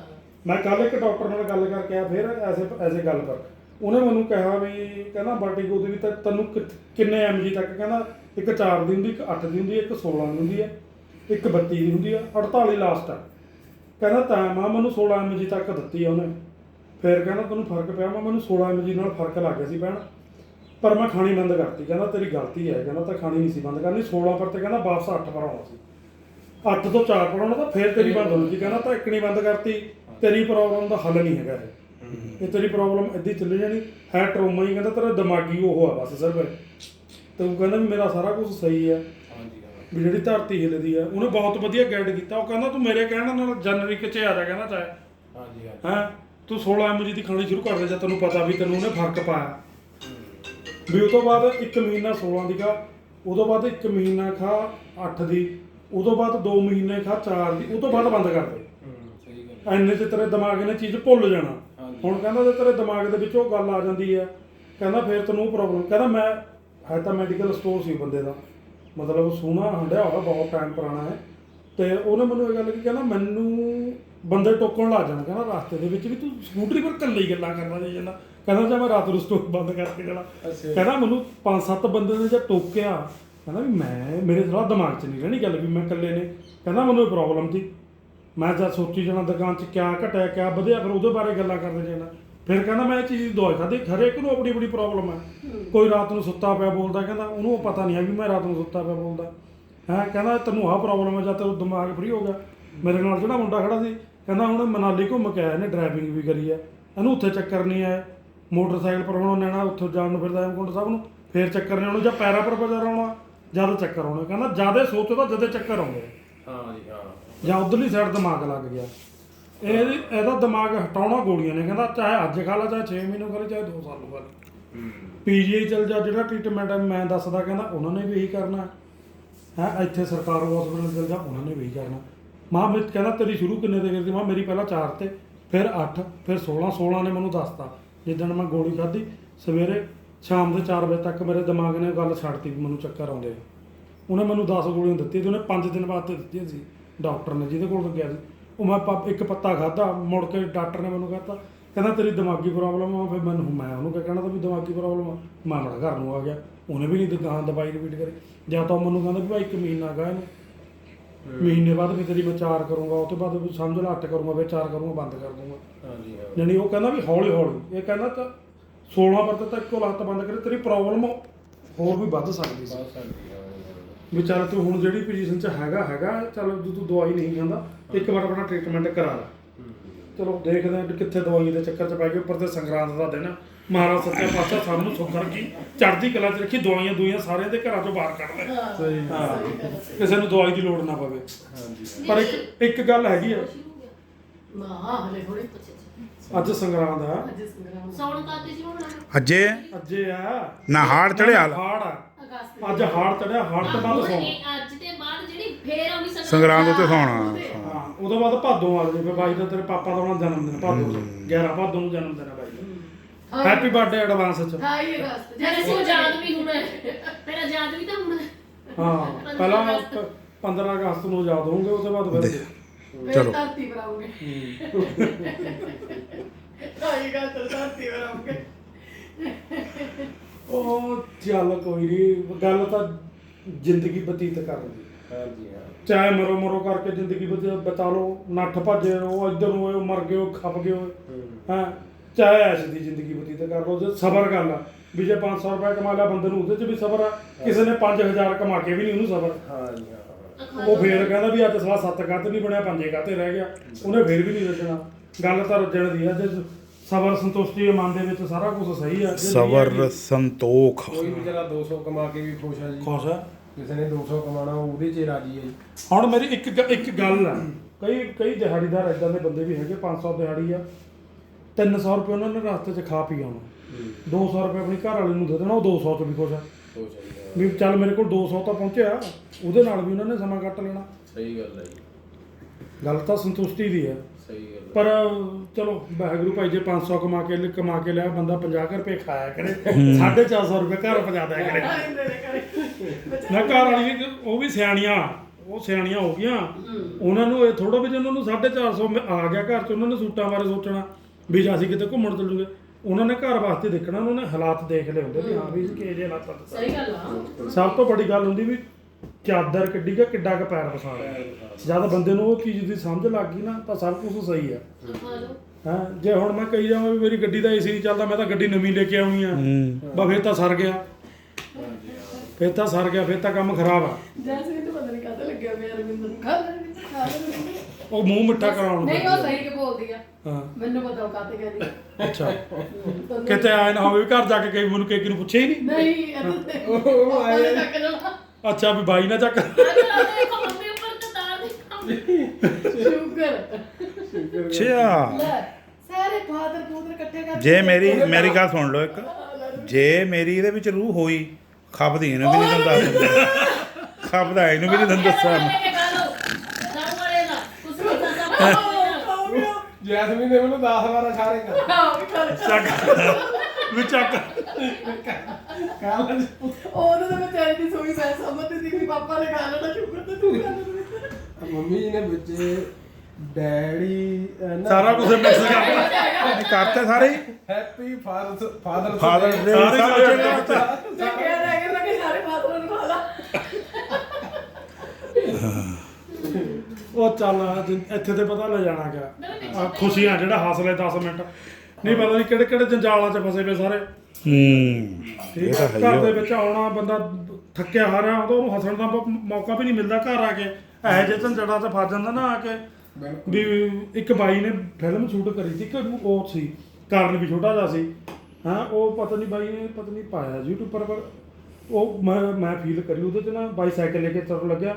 ਮੈਂ ਕੱਲ ਇੱਕ ਡਾਕਟਰ ਨਾਲ ਗੱਲ ਕਰਕੇ ਆ ਫਿਰ ਐਸੇ ਐਸੇ ਗੱਲ ਪਰ। ਉਹਨੇ ਮੈਨੂੰ ਕਿਹਾ ਵੀ ਕਹਿੰਦਾ ਵਰਟੀਗੋ ਦੀ ਵੀ ਤਾਂ ਤੈਨੂੰ ਕਿ- ਕਿੰਨੇ ਐਮਜੀ ਤੱਕ ਕਹਿੰਦਾ ਇੱਕ 4 ਦੀ ਹੁੰਦੀ ਇੱਕ 8 ਦੀ ਹੁੰਦੀ ਇੱਕ 16 ਦੀ ਹੁੰਦੀ ਹੈ ਇੱਕ 32 ਦੀ ਹੁੰਦੀ ਹੈ 48 ਲਾਸਟ ਆ। ਕਹਿੰਦਾ ਤਾਂ ਮਾਂ ਮੈਨੂੰ 16 ਐਮਜੀ ਤੱਕ ਦਿੱਤੀ ਆ ਉਹਨੇ। ਫਿਰ ਕਹਿੰਦਾ ਤੈਨੂੰ ਫ਼ਰਕ ਪਿਆ ਮੈਂ ਮੈਨੂੰ 16 ਐਮਜੀ ਨਾਲ ਫ਼ਰਕ ਲੱਗ ਗਿਆ ਸੀ ਭੈਣ। ਪਰ ਮੈਂ ਖਾਣੀ ਬੰਦ ਕਰਤੀ। ਕਹਿੰਦਾ ਤੇਰੀ ਗਲਤੀ ਹੈ। ਕਹਿੰਦਾ ਤਾਂ ਖਾਣੀ ਨਹੀਂ ਸੀ ਬੰਦ ਕਰਨੀ। 16 ਪਰ ਤੇ ਕਹਿੰਦਾ ਵਾਪਸ 8 ਪਰ ਆਉਣਾ ਸੀ। 8 ਤੋਂ 4 ਪਰ ਆਉਣਾ ਤਾਂ ਫਿਰ ਤੇਰੀ ਬੰਦ ਹੋਣੀ ਸੀ। ਕਹਿੰਦਾ ਤਾਂ ਇੱਕ ਨਹੀਂ ਬੰਦ ਕਰਤੀ। ਤੇਰੀ ਪ੍ਰੋਬਲਮ ਦਾ ਹੱਲ ਨਹੀਂ ਹੈਗਾ ਇਹ। ਇਹ ਤੇਰੀ ਪ੍ਰੋਬਲਮ ਇੱਦੀ ਚੱਲੀ ਜਾਣੀ। ਹੈ ਟਰੋਮਾ ਹੀ। ਕਹਿੰਦਾ ਤੇਰਾ ਦਿਮਾਗੀ ਉਹ ਆ ਬਸ ਸਿਰਫ। ਤੇ ਉਹ ਕਹਿੰਦਾ ਵੀ ਮੇਰਾ ਸਾਰਾ ਕੁਝ ਸਹੀ ਹੈ। ਵੀ ਜਿਹੜੀ ਧਰਤੀ ਹਿੱਲਦੀ ਆ ਉਹਨੇ ਬਹੁਤ ਵਧੀਆ ਗਾਈਡ ਕੀਤਾ। ਉਹ ਕਹਿੰਦਾ ਤੂੰ ਮੇਰੇ ਕਹਿਣ ਨਾਲ ਜਨਵਰੀ ਚ ਆ ਜਾ ਕਹਿੰਦਾ ਚਾਹੇ। ਹਾਂਜੀ ਹੈਂ? ਤੂੰ 16 ਐਮਜੀ ਦੀ ਖਾਣੀ ਸ਼ੁਰੂ ਕਰ ਦੇ ਜਾਂ ਤੈਨੂੰ ਪਤਾ ਵੀ ਤੈਨੂੰ ਉਹਨੇ ਫ਼ਰਕ ਪਾਇਆ। ਵੀ ਉਹ ਤੋਂ ਬਾਅਦ ਇੱਕ ਮਹੀਨਾ 16 ਦੀ ਖਾ ਉਹ ਤੋਂ ਬਾਅਦ ਇੱਕ ਮਹੀਨਾ ਖਾ 8 ਦੀ ਉਹ ਤੋਂ ਬਾਅਦ 2 ਮਹੀਨੇ ਖਾ 4 ਦੀ ਉਹ ਤੋਂ ਬਾਅਦ ਬੰਦ ਕਰ ਦੇ। ਹੂੰ ਸਹੀ ਗੱਲ ਐਨੇ ਚ ਤੇਰੇ ਦਿਮਾਗ ਨੇ ਚੀਜ਼ ਭੁੱਲ ਜਾਣਾ। ਹੁਣ ਕਹਿੰਦਾ ਜੇ ਤੇਰੇ ਦਿਮਾਗ ਦੇ ਵਿੱਚ ਉਹ ਗੱਲ ਆ ਜਾਂਦੀ ਹੈ ਕਹਿੰਦਾ ਫਿਰ ਤੈਨੂੰ ਉਹ ਪ੍ਰੋਬਲਮ ਕਹਿੰਦਾ ਮੈਂ ਹੈ ਤਾਂ ਮੈਡੀਕਲ ਸਟੋਰ ਸੀ ਬੰਦੇ ਦਾ। ਮਤਲਬ ਸੋਹਣਾ ਹੰਡਿਆ ਹੋਇਆ ਬਹੁਤ ਟਾਈਮ ਪੁਰਾਣਾ ਹੈ। ਤੇ ਉਹਨੇ ਮੈਨੂੰ ਇਹ ਗੱਲ ਕੀ ਕਹਿੰਦਾ ਮੈਨੂੰ ਬੰਦੇ ਟੋਕਣ ਲੱਗ ਜਾਣਾ ਕਹਿੰਦਾ ਰਸਤੇ ਦੇ ਵਿੱਚ ਵੀ ਤੂੰ ਸਕੂਟਰੀ ਪਰ ਇਕੱਲੇ ਹੀ ਗੱਲਾਂ ਕਰਦਾ ਜੇ ਜਾਂਦਾ ਕਹਿੰਦਾ ਜੇ ਮੈਂ ਰਾਤ ਨੂੰ ਸਟੋਰ ਬੰਦ ਕਰਕੇ ਜਾਣਾ। ਕਹਿੰਦਾ ਮੈਨੂੰ ਪੰਜ ਸੱਤ ਬੰਦੇ ਨੇ ਜੇ ਟੋਕਿਆ ਕਹਿੰਦਾ ਵੀ ਮੈਂ ਮੇਰੇ ਥੋੜਾ ਦਿਮਾਗ 'ਚ ਨਹੀਂ ਰਹਿਣੀ ਗੱਲ ਵੀ ਮੈਂ ਇਕੱਲੇ ਨੇ। ਕਹਿੰਦਾ ਮੈਨੂੰ ਇਹ ਪ੍ਰੋਬਲਮ ਸੀ। ਮੈਂ ਜਦ ਸੋਚੀ ਜਾਣਾ ਦੁਕਾਨ 'ਚ ਕਿਆ ਘਟਿਆ ਕਿਆ ਵਧਿਆ ਫਿਰ ਉਹਦੇ ਬਾਰੇ ਗੱਲਾਂ ਕਰਦੇ ਜਾਣਾ। ਫਿਰ ਕਹਿੰਦਾ ਮੈਂ ਇਹ ਚੀਜ਼ ਦੀ ਦਵਾਈ ਖਾਦੀ ਹਰੇਕ ਨੂੰ ਆਪਣੀ ਆਪਣੀ ਪ੍ਰੋਬਲਮ ਹੈ। ਕੋਈ ਰਾਤ ਨੂੰ ਸੁੱਤਾ ਪਿਆ ਬੋਲਦਾ ਕਹਿੰਦਾ ਉਹਨੂੰ ਉਹ ਪਤਾ ਨਹੀਂ ਹੈ ਵੀ ਮੈਂ ਰਾਤ ਨੂੰ ਸੁੱਤਾ ਪਿਆ ਬੋਲਦਾ। ਹੈ ਕਹਿੰਦਾ ਤੈਨੂੰ ਆਹ ਪ੍ਰੋਬਲਮ ਹੈ ਜਾਂ ਤੇਰਾ ਦਿਮਾਗ ਫਰੀ ਹੋ ਗਿਆ। ਮੇਰੇ ਨਾਲ ਜਿਹੜਾ ਮੁੰਡਾ ਖੜਾ ਸੀ ਕਹਿੰਦਾ ਹੁਣ ਮਨਾਲੀ ਘੁੰਮ ਕੇ ਆਇਆ ਨੇ ਡਰਾਈਵਿੰਗ ਵੀ ਕਰੀ ਹੈ ਇਹਨੂੰ ਉੱਥੇ ਚੱਕਰ ਨਹੀਂ ਆਇਆ। ਮੋਟਰਸਾਈਕਲ ਪਰ ਹੁਣ ਨੈਣਾ ਉੱਥੋਂ ਜਾਣ ਨੂੰ ਫਿਰਦਾ ਹੇਮਕੁੰਟ ਸਾਹਿਬ ਨੂੰ ਫੇਰ ਚੱਕਰ ਨਹੀਂ ਆਉਣਾ ਜਾਂ ਪੈਰਾ ਪਰ ਬਜਾ ਆਉਣਾ ਜਦ ਚੱਕਰ ਆਉਣਾ। ਕਹਿੰਦਾ ਜ਼ਿਆਦਾ ਸੋਚਦਾ ਜਦੇ ਚੱਕਰ ਆਉਂਦੇ ਹਾਂ ਜੀ ਹਾਂ। ਜਾਂ ਉਧਰਲੀ ਸਾਈਡ ਦਿਮਾਗ ਲੱਗ ਗਿਆ। ਇਹ ਇਹਦਾ ਦਿਮਾਗ ਹਟਾਉਣਾ ਗੋਲੀਆਂ ਨੇ ਕਹਿੰਦਾ ਚਾਹੇ ਅੱਜ ਖਾ ਲਾ ਚਾਹੇ 6 ਮਹੀਨੇ ਕਰੇ ਚਾਹੇ 2 ਸਾਲ ਨੂੰ ਕਰੇ ਹੂੰ। ਪੀਜੀਆਈ ਚਲ ਜਾ ਜਿਹੜਾ ਟ੍ਰੀਟਮੈਂਟ ਮੈਂ ਦੱਸਦਾ ਕਹਿੰਦਾ ਉਹਨਾਂ ਨੇ ਵੀ ਇਹੀ ਕਰਨਾ। ਹੈ ਇੱਥੇ ਸਰਕਾਰ ਹਸਪੀਟਲ ਚਲ ਜਾ ਉਹਨਾਂ ਨੇ ਵੀ ਇਹੀ ਕਰਨਾ। ਮਾਂ ਵਿੱਚ ਕਹਿੰਦਾ ਤੇਰੀ ਸ਼ੁਰੂ ਕਿੰਨੇ ਤੇ ਕਰਦੀ ਮਾਂ ਮੇਰੀ ਪਹਿਲਾਂ 4 ਤੇ ਫਿਰ 8 ਫਿਰ 16 16 ਨੇ ਮੈਨੂੰ ਦੱਸਤਾ। ਜਿੱਦਣ ਮੈਂ ਗੋਲੀ ਖਾਧੀ, ਸਵੇਰੇ ਸ਼ਾਮ ਦੇ 4 ਵਜੇ ਤੱਕ ਮੇਰੇ ਦਿਮਾਗ ਨੇ ਗੱਲ ਛੱਡਤੀ ਵੀ ਮੈਨੂੰ ਚੱਕਰ ਆਉਂਦੇ ਆ। ਉਹਨੇ ਮੈਨੂੰ 10 ਗੋਲੀਆਂ ਦਿੱਤੀਆਂ ਤੇ ਉਹਨੇ 5 ਦਿਨ ਬਾਅਦ ਦਿੱਤੀਆਂ ਸੀ। ਡਾਕਟਰ ਨੇ ਜਿਹਦੇ ਕੋਲ ਗਿਆ ਸੀ। ਉਹ ਮੈਂ ਇੱਕ ਪੱਤਾ ਖਾਦਾ ਮੁੜ ਕੇ ਡਾਕਟਰ ਨੇ ਮੈਨੂੰ ਕਹਤਾ, ਕਹਿੰਦਾ ਤੇਰੀ ਦਿਮਾਗੀ ਪ੍ਰੋਬਲਮ ਆ, ਫਿਰ ਮੈਨੂੰ ਮੈਂ ਉਹਨੂੰ ਕਿਹਾ ਕਹਿਣਾ ਤਾਂ ਵੀ ਦਿਮਾਗੀ ਪ੍ਰੋਬਲਮ ਆ। ਮੈਂ ਆਪਣਾ ਘਰ ਨੂੰ ਆ ਗਿਆ। ਉਹਨੇ ਵੀ ਨਹੀਂ ਦੁਕਾਨ ਦਵਾਈ ਰਿਪੀਟ ਕਰੀ। ਜਾਂ ਤਾਂ ਉਹ ਮੈਨੂੰ ਕਹਿੰਦਾ ਵੀ ਭਾਈ ਇੱਕ ਮਹੀਨਾ ਗਾ ਇਹਨੂੰ। ਮਹੀਨੇ ਬਾਅਦ ਵੀ ਤੇਰੀ ਵਿਚਾਰ ਕਰੂੰਗਾ ਉਹ ਤੋਂ ਬਾਅਦ ਸਮਝ ਲਾ ਅੱਟ ਕਰੂੰਗਾ ਵਿਚਾਰ ਕਰੂੰਗਾ ਬੰਦ ਕਰ ਦੂੰਗਾ। ਹਾਂਜੀ ਹਾਂ। ਯਾਨੀ ਉਹ ਕਹਿੰਦਾ ਵੀ ਹੌਲੀ ਹੌਲੀ ਇਹ ਕਹਿੰਦਾ ਤਾਂ 16 ਪਰਤ ਤੱਕ ਕੋ ਲੱਤ ਬੰਦ ਕਰੇ ਤੇਰੀ ਪ੍ਰੋਬਲਮ ਹੋਰ ਵੀ ਵੱਧ ਸਕਦੀ ਸੀ। ਬਹੁਤ ਵੀ ਚੱਲ ਤੂੰ ਹੁਣ ਜਿਹੜੀ ਪੋਜੀਸ਼ਨ 'ਚ ਹੈਗਾ ਹੈਗਾ ਚੱਲ ਜੇ ਤੂੰ ਦਵਾਈ ਨਹੀਂ ਖਾਂਦਾ ਇੱਕ ਵਾਰ ਆਪਣਾ ਟ੍ਰੀਟਮੈਂਟ ਕਰਾ ਲੈ। ਚਲੋ ਦੇਖਦੇ ਵੀ ਕਿੱਥੇ ਦਵਾਈ ਦੇ ਚੱਕਰ 'ਚ ਪੈ ਗਏ ਉੱਪਰ ਤੇ ਸੰਗਰਾਂਦ ਦਾ ਦਿਨ ਆ। ਮਹਾਰਾਜ ਸੱਚਾ ਪਾਤਸ਼ਾਹ ਸਭ ਨੂੰ ਸੁੱਖ ਰੱਖੀ ਚੜ੍ਹਦੀ ਕਲਾ 'ਚ ਰੱਖੀ ਦਵਾਈਆਂ ਦੁਈਆਂ ਸਾਰਿਆਂ ਦੇ ਘਰਾਂ 'ਚੋਂ ਬਾਹਰ ਕੱਢ ਲੈ ਸਹੀ ਹਾਂ। ਕਿਸੇ ਨੂੰ ਦਵਾਈ ਦੀ ਲੋੜ ਨਾ ਪਵੇ। ਪਰ ਇੱਕ ਇੱਕ ਗੱਲ ਹੈਗੀ ਆ। ਨਾ ਹਲੇ ਥੋੜੀ ਅੱਜ ਸੰਗਰਾਂਦ ਆ। ਅੱਜ ਸੰਗਰਾਮ ਸੌਣ ਕਾਤੇ ਜੀ ਹੋਣਾ। ਅੱਜੇ? ਅੱਜੇ ਆ। ਨਾ ਹਾੜ ਚੜਿਆ ਹਾੜ ਆ। ਅਗਸਤ ਅੱਜ ਹਾੜ ਚੜਿਆ ਹਾੜ ਤੋਂ ਬਾਅਦ ਸੌਣ। ਅੱਜ ਤੇ ਬਾਅਦ ਜਿਹੜੀ ਫੇਰ ਆਉਂਦੀ ਸੰਗਰਾਂਦ। ਸੰਗਰਾਂਦ ਉੱਤੇ ਸੌਣਾ। ਹਾਂ ਉਦੋਂ ਬਾਅਦ ਭਾਦੋਂ ਆ ਜਾਵੇ ਫਿਰ ਬਾਈ ਦਾ ਤੇਰੇ ਪਾਪਾ ਦਾ ਉਹਨਾਂ ਜਨਮ ਦਿਨ ਭਾਦੋਂ। ਦਾ 11 ਭਾਦੋਂ ਨੂੰ ਜਨਮ ਦਿਨ ਆ ਬਾਈ ਦਾ। ਹੈਪੀ ਬਰਥਡੇ ਐਡਵਾਂਸ ਚ। 28 ਅਗਸਤ ਫਿਰ ਅਸੀਂ ਆਜ਼ਾਦ ਵੀ ਹੋਣਾ। ਫਿਰ ਆਜ਼ਾਦ ਵੀ ਤਾਂ ਹੋਣਾ ਹੈ। ਪਹਿਲਾਂ 15 ਅਗਸਤ ਨੂੰ ਯਾਦ ਹੋਊਗੇ ਉਹਦੇ ਬਾਅਦ ਫਿਰ ਚਲੋ। ਧਰਤੀ 28 ਅਗਸਤ ਨੂੰ ਧਰਤੀ ਆਉਂਗੇ। ਉਹ ਚੱਲ ਕੋਈ ਨਹੀਂ ਗੱਲ ਤਾਂ ਜ਼ਿੰਦਗੀ ਬਤੀਤ ਕਰਨ ਦੀ। ਹਾਂਜੀ ਹਾਂ। ਚਾਹੇ ਮਰੋ ਮਰੋ ਕਰਕੇ ਜ਼ਿੰਦਗੀ ਬਤ- ਲਓ ਨੱਠ ਭੱਜੇ ਉਹ ਇੱਧਰ ਨੂੰ ਹੋਏ ਉਹ ਮਰ ਗਏ ਉਹ ਖਪ ਗਏ ਹਾਂ? ਚਾਹੇ ਐਸ਼ ਦੀ ਜ਼ਿੰਦਗੀ ਬਤੀਤ ਕਰ ਲਓ ਜੇ ਸਬਰ ਕਰ ਲਾ। ਵੀ ਜੇ 500 ਰੁਪਏ ਕਮਾ ਲਿਆ ਬੰਦੇ ਨੂੰ ਉਹਦੇ 'ਚ ਵੀ ਸਬਰ ਆ। ਕਿਸੇ ਨੇ 5000 ਕਮਾ ਕੇ ਵੀ ਨਹੀਂ ਉਹਨੂੰ ਸਬਰ। ਹਾਂ ਉਹ ਫੇਰ ਕਹਿੰਦਾ ਵੀ ਅੱਜ ਸਵਾ ਸੱਤ ਕੱਤ ਨਹੀਂ ਬਣਿਆ ਪੰਜੇ ਕਾਤੇ ਰਹਿ ਗਿਆ। ਉਹਨੇ ਫੇਰ ਵੀ ਨਹੀਂ ਰੱਜਣਾ ਗੱਲ ਤਾਂ ਰੱਜਣ ਦੀ ਆ ਜੇ ਸਬਰ ਸੰਤੁਸ਼ਟੀ ਹੈ ਮਨ ਦੇ ਵਿੱਚ ਸਾਰਾ ਕੁਝ ਸਹੀ ਆ। ਸਬਰ ਸੰਤੋਖ। ਕੋਈ ਵਿਚਾਰਾ 200 ਕਮਾ ਕੇ ਵੀ ਖੁਸ਼ ਆ ਜੀ। ਖੁਸ਼ ਆ? ਕਿਸੇ ਨੇ 200 ਕਮਾਣਾ ਉਹਦੇ 'ਚ ਰਾਜੀ ਹੈ ਹੁਣ ਮੇਰੀ ਇੱਕ ਇੱਕ ਗੱਲ ਆ। ਕਈ ਕਈ ਦਿਹਾੜੀਦਾਰ ਇਦਾਂ ਦੇ ਬੰਦੇ ਵੀ ਹੈਗੇ 500 ਦਿਹਾੜੀ ਆ। 300 ਰੁਪਏ ਉਹਨਾਂ ਨੇ ਰਸਤੇ 'ਚ ਖਾ ਪੀ ਆਉਣਾ। 200 ਰੁਪਏ ਆਪਣੀ ਘਰ ਵਾਲੇ ਨੂੰ ਦੇ ਦੇਣਾ ਉਹ 200 ਚ ਵੀ ਖੁਸ਼ ਆ। ਵੀ ਚੱਲ ਮੇਰੇ ਕੋਲ 200 ਤਾਂ ਪਹੁੰਚਿਆ ਉਹਦੇ ਨਾਲ ਵੀ ਉਹਨਾਂ ਨੇ ਸਮਾਂ ਕੱਟ ਲੈਣਾ। ਸਹੀ ਗੱਲ ਹੈ ਜੀ। ਗੱਲ ਤਾਂ ਸੰਤੁਸ਼ਟੀ ਦੀ ਆ। ਸਹੀ ਗੱਲ ਹੈ। ਪਰ ਚਲੋ ਵਾਹਿਗੁਰੂ ਭਾਈ ਜੇ 500 ਕਮਾ ਕੇ ਲਿ- ਕਮਾ ਕੇ ਲਿਆ ਬੰਦਾ 50 ਰੁਪਏ ਖਾਇਆ ਕਰੇ। 450 ਰੁਪਏ ਘਰ ਪਹੁੰਚਾ ਦਿਆ ਕਰੇ। ਨੇ ਘਰ ਵਾਲੀ ਵੀ ਉਹ ਵੀ ਸਿਆਣੀਆਂ ਉਹ ਸਿਆਣੀਆਂ ਹੋ ਗਈਆਂ। ਉਹਨਾਂ ਨੂੰ ਇਹ ਥੋੜਾ ਵੀ ਜੇ ਉਹਨਾਂ ਨੂੰ 450 ਮ- ਆ ਗਿਆ ਘਰ ਚ ਉਹਨਾਂ ਨੇ ਸੂਟਾਂ ਬਾਰੇ ਸੋਚਣਾ। ਵੀ ਜੇ ਅਸੀਂ ਕਿਤੇ ਘੁੰਮਣ ਚੱਲੂਗੇ ਉਹਨਾਂ ਨੇ ਘਰ ਵਾਸਤੇ ਦੇਖਣਾ ਉਹਨਾਂ ਨੇ ਹਾਲਾਤ ਦੇਖ ਲਏ ਹੁੰਦੇ ਵੀ ਹਾਂ ਵੀ ਕਿਹੜੇ ਜਿਹੇ ਹਾਲਾਤਾਂ ਚ ਸਹੀ ਗੱਲ ਆ। ਸਭ ਤੋਂ ਵੱਡੀ ਗੱਲ ਹੁੰਦੀ ਵੀ ਚਾਦਰ ਕਿੱਡੀ ਕੁ ਕਿੱਡਾ ਕੁ ਪੈਰ ਪਸਾਣਾ ਜਦ ਬੰਦੇ ਨੂੰ ਉਹ ਚੀਜ਼ ਦੀ ਸਮਝ ਲੱਗ ਗਈ ਨਾ ਤਾਂ ਸਭ ਕੁਝ ਸਹੀ ਆ। ਹਾਂ ਜੇ ਹੁਣ ਮੈਂ ਕਹੀ ਜਾਵਾਂ ਵੀ ਮੇਰੀ ਗੱਡੀ ਦਾ ਏਸੀ ਨਹੀਂ ਚੱਲਦਾ ਮੈਂ ਤਾਂ ਗੱਡੀ ਨਵੀਂ ਲੈ ਕੇ ਆਉਣੀ ਆ। ਹੂੰ। ਬਾ ਫਿਰ ਤਾਂ ਸਰ ਗਿਆ। ਫਿਰ ਤਾਂ ਸਰ ਗਿਆ ਫਿਰ ਤਾਂ ਕੰਮ ਖਰਾਬ ਆ ਜੈਸੇ ਤੇ ਪਤਾ ਨਹੀਂ ਕਾਹਤੇ ਲੱਗਿਆ ਮੇਰਾ ਰਵਿੰਦਰ ਨੂੰ ਖਾ ਲੈ ਰਵਿੰਦਰ, ਖਾ ਲੈ ਰਵਿੰਦਰ। ਉਹ ਮੂੰਹ ਮਿੱਠਾ ਕਰਾਉਣ ਨਹੀਂ ਉਹ ਸਹੀ ਕਿ ਬੋਲਦੀ ਆ। ਹਾਂ। ਮੈਨੂੰ ਪਤਾ ਉਹ ਕਾਹਤੇ ਕਹਿੰਦੀ ਅੱਛਾ। ਕਿਤੇ ਆਏ ਨਾ ਹੋਵੇ ਵੀ ਘਰ ਜਾ ਕੇ ਕਈ ਮੈਨੂੰ ਕੇਕ ਨੂੰ ਪੁੱਛਿਆ ਹੀ ਨਹੀਂ। ਨਹੀਂ ਇਹਦੇ ਉਹ ਆਏ। ਅੱਛਾ ਵੀ ਬਾਈ ਨਾ ਚੱਕ। ਅੱਛਾ। ਸਾਰੇ ਫਾਦਰ ਫੂਦਰ ਇਕੱਠੇ ਕਰ ਜੇ ਮੇਰੀ ਮੇਰੀ ਗੱਲ ਸੁਣ ਲਓ ਇੱਕ। ਜੇ ਮੇਰੀ ਇਹਦੇ ਵਿੱਚ ਰੂਹ ਹੋਈ ਖਪਦੀ ਇਹਨੂੰ ਵੀ ਨਹੀਂ ਦੰਦਾ। ਖਪਦਾ ਇਹਨੂੰ ਵੀ ਨਹੀਂ ਦੰਦਾ ਦੱਸਾਂ ਜੈਸਮੀਨ ਨੇ ਮੈਨੂੰ 10 ਵਾਰ ਸਾਰੇ ਕਰ ਹਾਂ ਵੀ ਕਰ ਚੱਕ। ਵੀ ਚੱਕ। ਕੱਲ ਉਹਨੂੰ ਤਾਂ ਵਿਚਾਰੀ ਦੀ ਸੋਈ ਮੈਂ ਸਮਝਦੀ ਸੀ ਵੀ ਪਾਪਾ ਨੇ ਖਾ ਲੈਣਾ ਸ਼ੂਗਰ ਤੇ ਤੂੰ ਖਾ ਲੈਣਾ। ਮੰਮੀ ਜੀ ਨੇ ਵਿੱਚ ਡੈਡੀ ਸਾਰਾ ਕੁਝ ਮਿਕਸ ਕਰ ਕਰਤੇ। ਸਾਰੇ? ਹੈਪੀ ਫਾਦਰ ਫਾਦਰ ਸਾਰੇ। ਸਾਰੇ ਕੁਝ ਕਰਤਾ। ਮੈਂ ਕਿਹਾ ਰਹਿ ਗਿਆ ਮੈਂ ਕਿ ਸਾਰੇ ਫਾਦਰ ਨੂੰ ਖਾ ਲਾ ਉਹ ਚੱਲ ਇੱਥੇ ਤੇ ਪਤਾ ਲੈ ਜਾਣਾ ਗਿਆ ਆਹ ਖੁਸ਼ੀਆਂ ਜਿਹੜਾ ਹਾਸਲੇ 10 ਮਿੰਟ। ਨਹੀਂ ਪਤਾ ਨਹੀਂ ਕਿਹੜੇ ਕਿਹੜੇ ਜੰਜਾਲਾਂ 'ਚ ਫਸੇ ਪਏ ਸਾਰੇ। ਹੂੰ ਠੀਕ ਤਾਂ ਹੈ ਹੈ ਘਰ ਦੇ ਹੀ ਆ। ਵਿੱਚ ਆਉਣਾ ਬੰਦਾ ਥੱਕਿਆ ਹਾਰਿਆ ਆਉਂਦਾ ਉਹਨੂੰ ਹੱਸਣ ਦਾ ਮ- ਮੌਕਾ ਵੀ ਨਹੀਂ ਮਿਲਦਾ ਘਰ ਆ ਕੇ। ਇਹੋ ਜਿਹੇ ਝੰਜੜਾਂ 'ਚ ਫਸ ਜਾਂਦਾ ਨਾ ਆ ਕੇ। ਬਿਲਕੁਲ। ਵੀ ਇੱਕ ਬਾਈ ਨੇ ਫਿਲਮ ਸ਼ੂਟ ਕਰੀ ਸੀ ਕਿ ਉਹ ਸੀ ਕਾਰਨ ਵੀ ਛੋਟਾ ਜਿਹਾ ਸੀ। ਹਾਂ ਉਹ ਪਤਾ ਨਹੀਂ ਬਾਈ ਨੇ ਪਤਾ ਨਹੀਂ ਪਾਇਆ YouTube ਪਰ ਪਰ ਉਹ ਮੈਂ ਮੈਂ ਫੀਲ ਕਰੀ ਉਹਦੇ 'ਚ ਨਾ ਬਾਈਸਾਈਕਲ ਲੈ ਕੇ ਤੁਰਨ ਲੱਗਿਆ।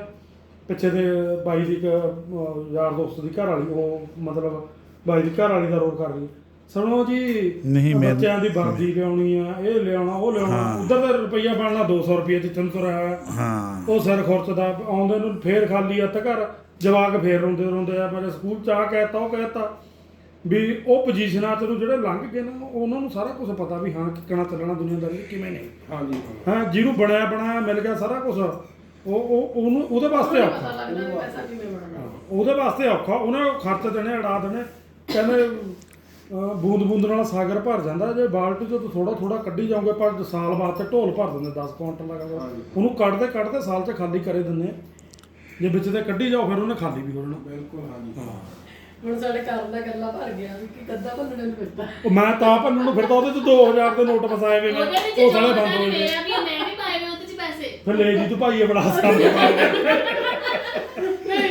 ਪਿੱਛੇ ਦੇ ਬਾਈ ਦੀ ਇੱਕ ਅਹ, ਯਾਰ ਦੋਸਤ ਦੀ ਘਰ ਵਾਲੀ ਉਹ ਮਤਲਬ ਬਾਈ ਦੀ ਘਰ ਵਾਲੀ ਦਾ ਰੋਲ ਕਰ ਰਹੀ। ਸੁਣੋ ਜੀ ਨਹੀਂ, ਮੈਂ- ਬੱਚਿਆਂ ਦੀ ਵਰਦੀ ਲਿਆਉਣੀ ਆ ਇਹ ਲਿਆਉਣਾ ਉਹ ਲਿਆਉਣਾ। ਉਧਰ ਦਾ ਰੁਪਈਆ ਬਣਨਾ 200 ਰੁਪਏ ਜਿੱਥੇ ਤੁਰਿਆ ਹੋਇਆ ਹਾਂ। ਉਹ ਸਿਰ ਖੁਰਚਦਾ ਆਉਂਦੇ ਨੂੰ ਫੇਰ ਖਾਲੀ ਹੱਥ ਘਰ ਜਵਾਕ ਫੇਰ ਰੋਂਦੇ ਰੋਂਦੇ ਆ ਮੇਰੇ ਸਕੂਲ ਚ ਆ ਕਹਿਤਾ ਉਹ ਕਹਿਤਾ ਵੀ ਉਹ ਪੋਜੀਸ਼ਨਾਂ ਚ ਨੂੰ ਜਿਹੜੇ ਲੰਘ ਗਏ ਨਾ ਉਹਨਾਂ ਨੂੰ ਸਾਰਾ ਕੁਝ ਪਤਾ ਵੀ ਹਾਂ ਕਿੱਕਣਾ ਚੱਲਣਾ ਦੁਨੀਆਦਾਰੀ 'ਚ, ਕਿਵੇਂ ਨਹੀਂ ਹਾਂਜੀ। ਹਾਂ ਜਿਹਨੂੰ ਬਣਿਆ ਬਣਾਇਆ ਮਿਲ ਗਿਆ ਸਾਰਾ ਕੁਝ ਉਹ ਉਹ ਉਹਨੂੰ ਉਹਦੇ ਵਾਸਤੇ ਪਤਾ ਔਖਾ। ਲੱਗਦਾ ਵੀ ਪੈਸਾ ਕਿਵੇਂ ਬਣਨਾ ਉਹਦੇ ਵਾਸਤੇ ਔਖਾ। ਉਹਨੇ ਖਰਚ ਦੇਣੇ ਅੜਾ ਦੇਣੇ। ਕਹਿੰਦੇ ਬੂੰਦ ਬੂੰਦ ਨਾਲ ਸਾਗਰ ਭਰ ਜਾਂਦਾ। ਜੇ ਬਾਲਟੀ ਚੋਂ ਥੋੜਾ ਥੋੜਾ ਕੱਢੀ ਜਾਓਗੇ ਪਰ ਸਾਲ ਬਾਅਦ ਤੇ ਢੋਲ ਭਰ ਦਿੰਦੇ 10 ਕੁਇੰਟਲ ਲਗਾਤਾਰ। ਉਹਨੂੰ ਕੱਢਦੇ ਕੱਢਦੇ ਸਾਲ ਚ ਖਾਲੀ ਕਰੇ ਦਿੰਦੇ ਜੇ ਵਿੱਚ ਤੇ ਕੱਢੀ ਜਾਓ ਫਿਰ ਉਹਨੇ ਖਾਲੀ ਵੀ ਹੋ ਜਾਣਾ। ਬਿਲਕੁਲ ਹਾਂਜੀ। ਹੁਣ ਸਾਡੇ ਘਰ ਦਾ ਗੱਲਾਂ ਭਰ ਗਿਆ ਵੀ ਕਿ ਗੱਦਾ ਭੰਨਣੇ ਨੂੰ ਫਿਰਦਾ। ਉਹ ਮੈਂ ਤਾਂ ਭੰਨਣ ਨੂੰ ਫਿਰਦਾ ਉਹਦੇ ਚ 2000 ਦੇ ਨੋਟ ਫਸਾਏ ਉਹਦੇ ਵਿੱਚ ਉਹ ਸਾਲੇ ਬੰਦ ਹੋ ਗਏ ਮੇਰਾ ਵੀ ਆ, ਮੈਂ ਵੀ ਪਾਏ ਵੇ ਉਹਦੇ ਚ ਪੈਸੇ ਫਿਰ ਲੈ ਜੀ ਤੂੰ ਭਾਈਏ ਬੜਾ ਹਿਸਾਬ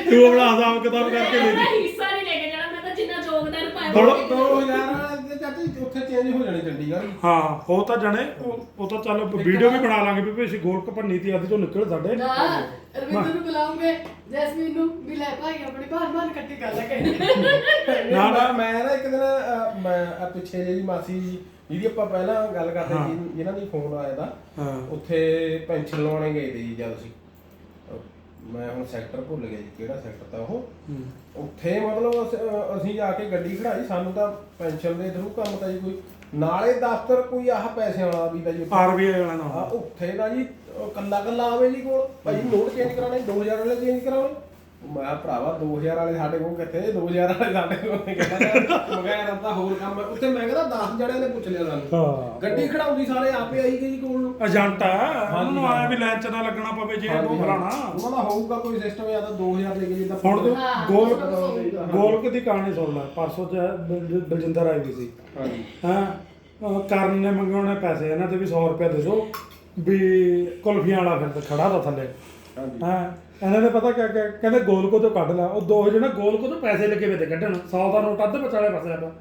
ਤੂੰ ਬੜਾ ਹਿਸਾਬ ਕਿਤਾਬ ਕਰਕੇ ਲੈ ਜੀ। ਹਿੱਸਾ ਨਹੀਂ ਲੈ ਕੇ ਜਾਣਾ ਮੈਂ ਤਾਂ ਜਿੰਨਾ ਯੋਗਦਾਨ ਪਾਇਆ ਦੋ ਹਜ਼ਾਰ ਦੇ ਚਾਚੀ ਉੱਥੇ ਚੇਂਜ ਹੋ ਜਾਣੀ ਚੰਡੀਗੜ੍ਹ। ਹਾਂ ਹੋ ਤਾਂ ਜਾਣੇ ਉਹ ਉਹ ਤਾਂ ਚੱਲ ਵੀਡੀਓ ਵੀ ਬਣਾ ਲਾਂਗੇ ਵੀ ਅਸੀਂ ਗੋਲਕ ਭੰਨੀ ਤੀ ਅੱਜ ਤੋਂ ਨਿਕਲ ਸਾਡੇ। ਨਾ ਰਵਿੰਦਰ ਨੂੰ ਬੁਲਾਉਂਗੇ ਜੈਸਮੀਨ ਨੂੰ ਵੀ ਲੈ ਭਾਈ ਆਪਣੀ ਭਾਰ ਭਾਰ ਇਕੱਠੀ ਕਰ ਲੈ ਕਹਿੰਦੇ ਨਾ, ਨਾ। ਮੈਂ ਨਾ ਇੱਕ ਦਿਨ ਮੈਂ ਪਿੱਛੇ ਜਿਹੀ ਮਾਸੀ ਜਿਹਦੀ ਆਪਾਂ ਪਹਿਲਾਂ ਗੱਲ ਕਰਦੇ। ਸੀ ਜਿਹਨਾਂ ਦੀ ਫੋਨ ਆਇਆ ਦਾ ਹਾਂ ਉੱਥੇ ਪੈਨਸ਼ਨ ਲਵਾਉਣੇ ਗਏ ਤੇ ਜੀ ਜਦ ਅਸੀਂ ਮੈਂ ਹੁਣ ਸੈਕਟਰ ਭੁੱਲ ਗਿਆ ਜੀ ਕਿਹੜਾ ਸੈਕਟਰ ਤਾਂ ਉਹ। ਉੱਥੇ ਮਤਲਬ ਅਸ- ਜਾ ਕੇ ਗੱਡੀ ਖੜਾਈ ਸਾਨੂੰ ਤਾਂ ਪੈਨਸ਼ਨ ਦੇ ਥਰੂ ਕੰਮ ਤਾਂ ਜੀ ਕੋਈ ਨਾਲੇ ਦਫ਼ਤਰ ਕੋਈ ਆਹ ਪੈਸੇ ਵਾਲਾ ਵੀ ਤਾਂ ਜੀ ਉੱਥੇ। ਆਰਬੀਆਈ ਵਾਲਾ ਆ ਨਾ ਉੱਥੇ ਦਾ ਜੀ ਕੱਲਾ ਕੱਲਾ ਆਵੇ ਜੀ ਕੋਲ ਭਾਈ ਨੋਟ ਚੇਂਜ ਕਰਾਣੇ 2000 ਵਾਲੇ ਚੇਂਜ ਕਰਾਉਣੇ ਮੈਂ ਕਿਹਾ ਭਰਾਵਾ 2000 ਵਾਲੇ ਸਾਡੇ ਕੋਲ ਕਿੱਥੇ 2000 ਵਾਲੇ ਸਾਡੇ ਕੋਲ ਨਹੀਂ ਕਹਿੰਦਾ ਮਗਰ ਤਾਂ ਹੋਰ ਕੰਮ ਹੈ। ਉੱਥੇ ਮੈਂ ਕਹਿੰਦਾ 10 ਜਣਿਆਂ ਨੇ ਪੁੱਛ ਲਿਆ ਸਾਨੂੰ। ਹਾਂ। ਗੱਡੀ ਖੜਾਉਂਦੀ ਸਾਰੇ ਆਪੇ ਆਈ ਗਈ ਜੀ ਕੋਲ ਨੂੰ। ਏਜੰਟ ਆ। ਉਹਨਾਂ ਨੂੰ ਆਇਆ ਵੀ ਲਾਈਨ ਚ ਨਾ ਲੱਗਣਾ ਪਵੇ ਜੇ ਉਹ ਫਲਾਣਾ। ਉਹਨਾਂ ਦਾ ਹੋਊਗਾ ਕੋਈ ਸਿਸਟਮ ਜਾਂ ਤਾਂ 2000 ਲੈ ਕੇ ਜਿੱਦਾਂ ਹੁਣ ਤੂੰ ਹਾਂ, ਗੋਲ। ਗੋਲਕ ਦੀ ਕਹਾਣੀ ਸੁਣ ਲੈ। ਪਰਸੋਂ ਚ ਬਲ- ਬਲਜਿੰਦਰ ਆਈ ਵੀ ਸੀ। ਹਾਂਜੀ। ਹਾਂ? ਅਹ ਕਰਨ ਨੇ ਮੰਗੇ ਉਹਨੇ ਪੈਸੇ। ਇਹਨਾਂ ਤੇ ਵੀ 100 ਰੁਪਏ ਦੇ ਦਿਓ। ਵੀ ਕੁਲਫੀਆਂ ਵਾਲਾ ਫਿਰ ਖੜਾ ਦਾ ਥੱਲੇ। ਹਾਂ? ਇਹਨਾਂ ਨੇ ਪਤਾ ਕਿਆ ਕਿਆ? ਕਹਿੰਦੇ ਗੋਲਕੋ ਤੋਂ ਕੱਢ ਲਾ। ਉਹ ਦੋ ਜਿਹੜੇ ਗੋਲਕੋ ਤੋਂ ਪੈਸੇ ਲੱਗੇ ਵੇ ਤੇ ਕੱਢਣ। 100 ਦਾ ਨੋਟ ਅੱਧ ਵਿਚਾਲੇ ਪਾਸੇ ਆ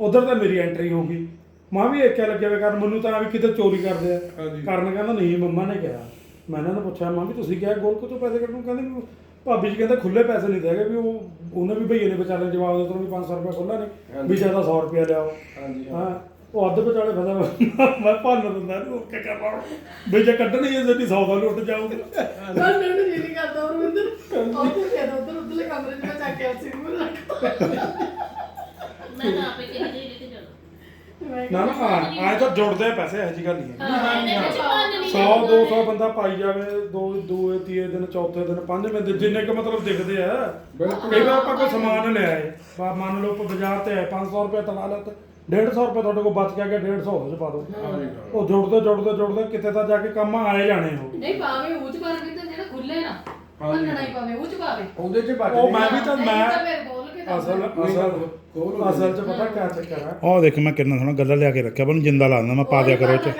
ਉਧਰ ਤਾਂ ਮੇਰੀ ਐਂਟਰੀ ਹੋ ਗਈ। ਮਾਂ ਵੀ ਏਕਿਆ ਲੱਗੇ ਵੇ ਕਰਨ। ਮੈਨੂੰ ਤਾਂ ਵੀ ਕਿਤੇ ਚੋਰੀ ਕਰਦੇ ਆ। ਕਰਨ ਕਹਿੰਦਾ ਨਹੀਂ ਮੰਮਾ ਨੇ ਕਿਹਾ। ਮੈਂ ਇਹਨਾਂ ਨੂੰ ਪੁੱਛਿਆ ਮਾਂ ਵੀ ਤੁਸੀਂ ਕਿਹਾ ਗੋਲਕੋ ਤੋਂ ਪੈਸੇ ਕੱਢਣ? ਕਹਿੰਦੇ ਵੀ ਭਾਬੀ ਜੀ ਕਹਿੰਦੇ ਖੁੱਲੇ ਪੈਸੇ ਨਹੀਂ ਦੇਗੇ ਵੀ ਉਹ ਉਹਨੇ ਵੀ ਭਈਏ ਨੇ ਵਿਚਾਰੇ ਜਵਾਬ ਦਿੱਤਾ ਵੀ 500 ਰੁਪਏ ਖੁੱਲਾ ਨਹੀਂ। ਵੀ ਜ਼ਿਆਦਾ 100 ਰੁਪਏ ਲਿਆਓ ਹਾਂਜੀ ਹਾਂ? ਉਹ ਅੱਧ ਵਿਚਾਲੇ ਫਸਾ ਮੈਂ ਭੰਨ ਦਿੰਦਾ ਨੂੰ ਕੀ ਕਰਨਾ ਹੁਣ? ਵੀ ਜੇ ਕੱਢਣੀ ਹੈ ਜਿਹੜੀ 100 ਦਾ ਲੁੱਟ ਜਾਊਗਾ। ਜੀ ਨਹੀਂ ਕਰਦਾ ਰਵਿੰਦਰ ਉੱਥੇ ਦੇ ਦੋ ਉੱਧਰ ਉਧਰਲੇ ਕਮਰੇ 'ਚ ਮੈਂ ਚੱਕ ਕੇ ਨੂੰ ਰੱਖ ਮੈਂ ਤਾਂ ਆਪੇ ਕਹੀ ਜੇ ਇਹਦੇ ਤੇ ਮੈਂ ਨਾ ਨਾ ਹਾਂ ਆਏ ਤਾਂ ਜੁੜਦੇ ਆ ਪੈਸੇ ਇਹੋ ਜਿਹੀ ਗੱਲ ਨਹੀਂ ਹੈ। ਹਾਂ ਇਹਦੇ ਵਿੱਚ ਭੰਨ ਨਹੀਂ 100 200 ਬੰਦਾ ਪਾਈ ਜਾਵੇ ਦੋ ਦੂਏ ਤੀਏ ਦਿਨ ਚੌਥੇ ਦਿਨ ਪੰਜਵੇਂ ਦਿਨ ਜਿੰਨੇ ਕੁ ਮਤਲਬ ਦਿਖਦੇ ਆ। ਬਿਲਕੁਲ। ਕਈ ਵਾਰ ਆਪਾਂ ਕੋਈ ਸਮਾਨ ਲੈ ਆਏ ਬਾ ਮੰਨ ਲਓ ਆਪਾਂ ਬਾਜ਼ਾਰ ਤੇ ਆਏ 500 ਰੁਪਏ ਤਲਾ ਲਿਆ ਤੇ 150 ਰੁਪਏ ਤੁਹਾਡੇ ਕੋਲ ਬਚ ਗਿਆ ਕਿ 150 ਉਹਦੇ ਚ ਪਾ ਦਿਓ। ਉਹ ਜੁੜਦੇ ਜੁੜਦੇ ਜੁੜਦੇ ਕਿਤੇ ਤਾਂ ਜਾ ਕੇ ਕੰਮ ਆਏ ਜਾਣੇ ਉਹ। ਨਹੀਂ ਪਾਵੇ ਉਹ ਚ ਪਰ ਵੀ ਤਾਂ ਜਿਹੜਾ ਖੁੱਲੇ ਨਾ ਹੀ ਪਾਵੇ ਉਹ ਚ ਪਾਵੇ। ਉਹਦੇ ਚ ਬਚ ਉਹ ਮੈਂ ਵੀ ਤਾਂ ਨਹੀਂ ਮੈਂ ਤਾਂ ਫਿਰ ਬੋਲ ਕੇ ਤਾਂ ਅਸਲ ਅਸਲ ਅਸਲ ਚ ਪਤਾ ਕਿਆ ਚੱਕਰ ਆ ਉਹ ਦੇਖ ਮੈਂ ਕਿੰਨਾ ਸੋਹਣਾ ਗੱਲਾਂ ਲਿਆ ਕੇ ਰੱਖਿਆ ਜਿੰਦਾ ਲਾ ਦਿੰਦਾ ਮੈਂ ਪਾ ਦਿਆ ਕਰੋ ਇਹ ਚ।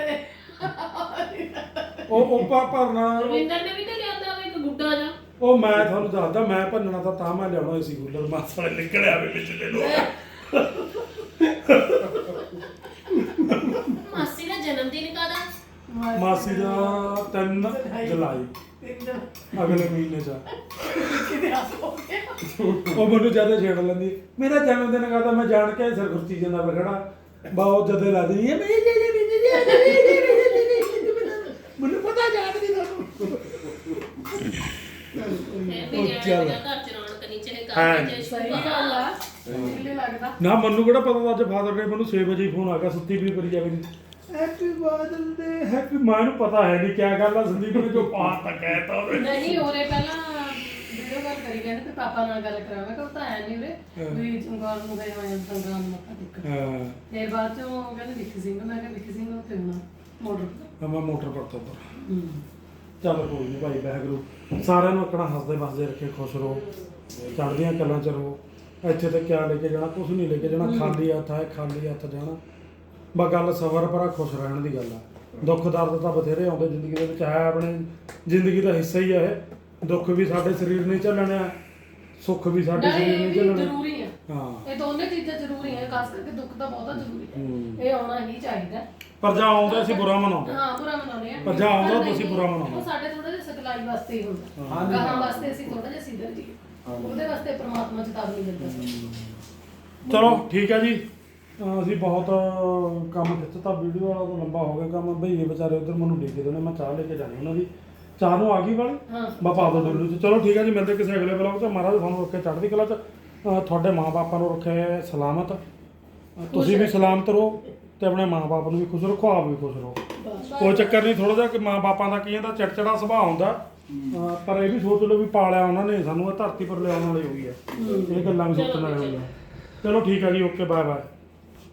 ਉਹ ਉਹ ਪਾ ਭਰਨਾ। ਰਵਿੰਦਰ ਨੇ ਵੀ ਤਾਂ ਲਿਆਂਦਾ ਵਾ ਇੱਕ ਗੁੱਡਾ ਜਾ ਉਹ ਮੈਂ ਤੁਹਾਨੂੰ ਦੱਸਦਾ ਮੈਂ ਭੰਨਣਾ ਤਾਂ ਤਾਂ ਮੈਂ ਲਿਆਉਣਾ ਸੀ ਕੂਲਰ ਮਾਸਾ ਨਿਕਲਿਆ ਵੇ ਵਿੱਚ ਦੇ ਲੋ ਮਾਸੀ ਦਾ ਜਨਮ ਦਿਨ ਕਾਦਾ ਮਾਸੀ ਦਾ 3 ਜੁਲਾਈ ਅਗਲੇ ਮਹੀਨੇ ਚ ਕਿਤੇ ਆ ਹੋ ਗਿਆ ਉਹ ਮੈਨੂੰ ਜ਼ਿਆਦਾ ਛੇੜ ਲੈਂਦੀ ਮੇਰਾ ਜਨਮ ਦਿਨ ਕਰਦਾ ਮੈਂ ਜਾਣ ਕੇ ਸਿਰ ਖੁਰਚੀ ਜਾਂਦਾ ਵਾ ਖੜਾ ਬਾ ਉਹ ਜਦੇ ਲਾ ਦਿੰਦੀ ਹੈ ਮੇਰੇ ਜੇ ਮੈਨੂੰ ਪਤਾ ਜਾਣ ਦੀ ਤੁਹਾਨੂੰ ਹੈ ਵੀ ਘਰ ਚ ਰੌਣਕ ਨਹੀਂ ਚਾਹੇ ਹਾਂ। ਘਰ ਚ ਸਹੀ ਗੱਲ ਆ। ਕਿੱਲੇ ਲੱਗਦਾ? ਨਾ ਮੈਨੂੰ ਕਿਹੜਾ ਪਤਾ ਅੱਜ ਫਾਦਰ ਨੇ ਮੈਨੂੰ 6 ਵਜੇ ਫੋਨ ਆ ਗਿਆ ਸੁੱਤੀ ਵੀ ਕਰੀ ਜਾਵੇ ਹੈਪੀ ਬਾਦਲ ਦੇ। ਹੈਪੀ ਮਾਂ ਨੂੰ ਪਤਾ ਹੈ ਨਹੀਂ ਕਿਆ ਗੱਲ ਆ ਸੰਦੀਪ ਨੇ ਜੋ ਪਾਰ ਤੱਕ ਕਹਿਤਾ ਉਹਨੇ ਨਹੀਂ ਉਹਨੇ ਪਹਿਲਾਂ ਵੀਡੀਓ ਕਾਲ ਕਰੀ ਕਹਿੰਦੇ ਤੇ ਪਾਪਾ ਨਾਲ ਗੱਲ ਕਰਾਂ ਮੈਂ ਕਿਹਾ ਉਹ ਤਾਂ ਹੈ ਨਹੀਂ ਉਰੇ। ਵੀ ਚੰਗਾਲ ਨੂੰ ਗਏ ਹੋਏ ਨੂੰ ਮੱਥਾ ਟੇਕਣ। ਹਾਂ। ਫਿਰ ਬਾਅਦ ਚੋਂ ਕਹਿੰਦੇ ਵਿੱਕੀ ਸਿੰਘ ਮੈਂ ਕਿਹਾ ਵਿੱਕੀ ਸਿੰਘ ਉੱਥੇ ਹੋਣਾ ਮੋਟਰ ਮੈਂ ਮੋਟਰ ਪਰ ਤੋਂ ਉੱਪਰ ਚੱਲ ਕੋਈ ਨਹੀਂ ਭਾਈ ਵਾਹਿਗੁਰੂ। ਸਾਰਿਆਂ ਨੂੰ ਆਪਣਾ ਹੱਸਦੇ ਵਸਦੇ ਰੱਖੇ ਖੁਸ਼ ਰਹੋ। ਚੜ੍ਹਦੀਆਂ ਕਲਾਂ ਚ ਰਹੋ। ਇੱਥੇ ਤੇ ਕਿਆ ਲੈ ਕੇ ਜਾਣਾ? ਕੁਝ ਨਹੀਂ ਲੈ ਕੇ ਜਾਣਾ। ਖਾਲੀ ਹੱਥ ਆਏ ਖਾਲੀ ਹੱਥ ਜਾਣਾ। ਬਸ ਗੱਲ ਸਬਰ ਪਰ ਖੁਸ਼ ਰਹਿਣ ਦੀ ਗੱਲ ਆ। ਦੁੱਖ ਦਰਦ ਤਾਂ ਬਥੇਰੇ ਆਉਂਦੇ ਜ਼ਿੰਦਗੀ ਦੇ ਵਿੱਚ। ਹੈ ਆਪਣੇ ਜ਼ਿੰਦਗੀ ਦਾ ਹਿੱਸਾ ਹੀ ਆ ਇਹ। ਦੁੱਖ ਵੀ ਸਾਡੇ ਸਰੀਰ ਨੇ ਝੱਲਣੇ ਸੁੱਖ ਵੀ ਸਾਡੇ ਨਹੀਂ ਸਰੀਰ ਇਹ ਨੇ ਵੀ ਝੱਲਣੇ ਜ਼ਰੂਰੀ ਹਾਂ। ਇਹ ਦੋਨੇ ਚੀਜ਼ਾਂ ਜ਼ਰੂਰੀ ਆ ਖਾਸ ਕਰਕੇ ਦੁੱਖ ਤਾਂ ਬਹੁਤਾ ਜ਼ਰੂਰੀ ਹੂੰ। ਹੈ। ਇਹ ਆਉਣਾ ਹੀ ਚਾਹੀਦਾ। ਪਰ ਜਾਂ ਆਉਂਦਾ ਅਸੀਂ ਬੁਰਾ ਮਨਾਉਂਦੇ ਹਾਂ ਬੁਰਾ ਮਨਾਉਂਦੇ ਆ। ਪਰ ਜਾਂ ਆਉਂਦਾ ਤੁਸੀਂ ਬੁਰਾ ਮਨਾਉਂਦੇ। ਉਹ ਸਾਡੇ ਥੋੜਾ ਜਿਹਾ ਸਿਖਲਾਈ ਵਾਸਤੇ ਹੀ ਹੁੰਦਾ। ਹਾਂਜੀ। ਗਾਹਾਂ ਵਾਸਤੇ ਅਸੀਂ ਥੋੜਾ ਜਿਹਾ ਸਿੱਧਰ ਜੀ। ਉਹਦੇ ਵਾਸਤੇ ਪ੍ਰਮਾਤਮਾ ਚੇਤਾਵਨੀ ਦਿੰਦਾ। ਸਾਨੂੰ ਚਲੋ ਠੀਕ ਹੈ ਜੀ। ਅਹ ਅਸੀਂ ਬਹੁਤ ਕੰਮ ਖਿੱਚਤਾ ਵੀਡੀਓ ਵਾਲਾ ਤਾਂ ਲੰਬਾ ਹੋ ਗਿਆ ਕੰਮ। ਭਈਏ ਵਿਚਾਰੇ ਉਧਰ ਮੈਨੂੰ ਡਿੱਗੇ ਦੇ ਨੇ ਮੈਂ ਚਾਹ ਲੈ ਕੇ ਜਾਣੀ ਉਹਨਾਂ ਦੀ। ਚਾਹ ਨੂੰ ਆ ਗਈ ਵਾਲੀ? ਹਾਂ। ਮੈਂ ਪਾ ਦੋ ਡੁੱਲੂ ਚ ਚਲੋ ਠੀਕ ਹੈ ਜੀ ਮਿਲਦੇ ਕਿਸੇ ਅਗਲੇ ਬਲੌਗ ਚ। ਮਹਾਰਾਜ ਤੁਹਾਨੂੰ ਰੱਖੇ ਚੜ੍ਹਦੀ ਕਲਾ ਚ। ਅਹ ਤੁਹਾਡੇ ਮਾਪੇ ਨੂੰ ਰੱਖੇ ਸਲਾਮਤ। ਤੁਸੀਂ ਵੀ ਸਲਾਮਤ ਰਹੋ ਤੇ ਆਪਣੇ ਮਾਪੇ ਨੂੰ ਵੀ ਖੁਸ਼ ਰੱਖੋ ਆਪ ਵੀ ਖੁਸ਼ ਰਹੋ। ਕੋਈ ਚੱਕਰ ਨਹੀਂ ਥੋੜਾ ਜਿਹਾ ਕਿ ਮਾਪਿਆਂ ਦਾ ਕੀ ਹੁੰਦਾ ਚਿੜਚਿੜਾ ਸੁਭਾਅ ਹੁੰਦਾ। ਪਰ ਇਹ ਵੀ ਸੋਚ ਲਓ ਵੀ ਪਾਲਿਆ ਉਹਨਾਂ ਨੇ ਸਾਨੂੰ ਇਹ ਧਰਤੀ ਪਰ ਲਿਆਉਣ ਵਾਲੀ ਹੋਈ ਹੈ। ਇਹ ਗੱਲਾਂ ਵੀ ਸੋਚਣ ਵਾਲੀ ਹੋਈਆਂ ਚਲੋ ਠੀਕ ਹੈ ਜੀ ਓਕੇ ਬਾਏ ਬਾਏ